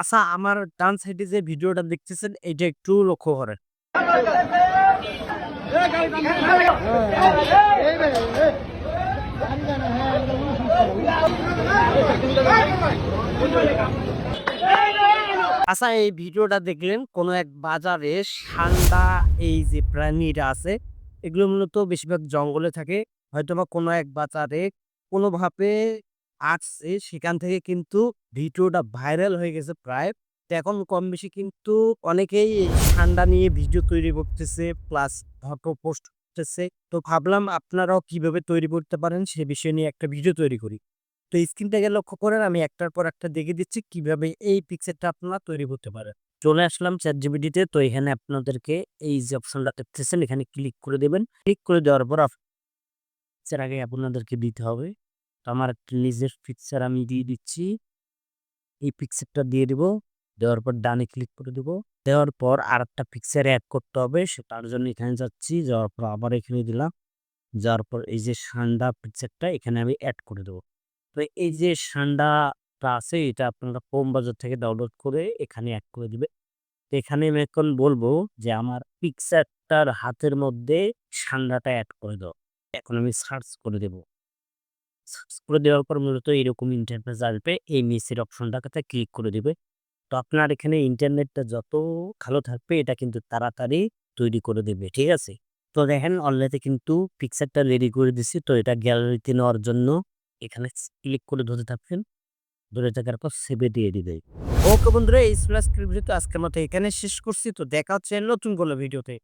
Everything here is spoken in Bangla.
আচ্ছা আমার ডান সাইডে যে ভিডিওটা দেখতেছেন এটা একটু লক্ষ্য করেন। আচ্ছা এই ভিডিওটা দেখলেন, কোনো এক বাজারে ঠান্ডা এই যে প্রাণীরা আছে, এগুলো মূলত বেশিরভাগ জঙ্গলে থাকে। হয়তো বা কোনো এক বাজারে কোনোভাবে আসছে সেখান থেকে কিন্তু ভিডিওটা ভাইরাল হয়ে গেছে প্রায়। তো এখন কম বেশি কিন্তু অনেকেই ঠান্ডা নিয়ে ভিডিও তৈরি করতেছে, প্লাস ফটো পোস্ট করতেছে। তো ভাবলাম আপনারাও কীভাবে তৈরি করতে পারেন সে বিষয় নিয়ে একটা ভিডিও তৈরি করি। তো স্ক্রিনটাকে লক্ষ্য করেন, আমি একটার পর একটা দেখে দিচ্ছি কীভাবে এই পিকচারটা আপনারা তৈরি করতে পারেন। চলে আসলাম চ্যাট জিবিটিতে তো এখানে আপনাদেরকে এই যে অপশনটা দেখতেছেন, এখানে ক্লিক করে দেবেন। ক্লিক করে দেওয়ার পর পিকচার আগে আপনাদেরকে দিতে হবে। আমার নিজের পিকচার আমি দিয়ে দিচ্ছি। এই পিকচারটা দিয়ে দিব, দেওয়ার পর ডানে ক্লিক করে দেব। দেওয়ার পর আর একটা পিকচার অ্যাড করতে হবে, সে তার জন্য এখানে যাচ্ছি, যাওয়ার পর আবার এখানে দিলাম। যাওয়ার পর এই যে সান্ডা পিকচারটা এখানে আমি অ্যাড করে দেবো। তো এই যে সান্ডাটা আছে, এটা আপনারা হোম বাজার থেকে ডাউনলোড করে এখানে অ্যাড করে দিবে। এখানে আমি এখন বলব যে আমার পিকচারটার হাতের মধ্যে সান্ডাটা অ্যাড করে দাও। এখন আমি সার্চ করে দেব। করে দেওয়ার পর মূলত এরকম ইন্টারফেস আসবে। এই মেসের অপশনটাকে ক্লিক করে দিবে। তো আপনার এখানে ইন্টারনেটটা যত ভালো থাকবে, এটা কিন্তু তাড়াতাড়ি তৈরি করে দেবে, ঠিক আছে? তো দেখেন অনলাইনে কিন্তু পিকচারটা রেডি করে দিছি। তো এটা গ্যালারিতে নেওয়ার জন্য এখানে ক্লিক করে ধরে থাকবেন। ধরে থাকার পর সেভে দিয়ে দিবে। ওকে বন্ধুরা, এই স্প্লাস ক্রিপ্ট আজকের মতো এখানে শেষ করছি। তো দেখা হচ্ছে নতুন কোনো ভিডিওতে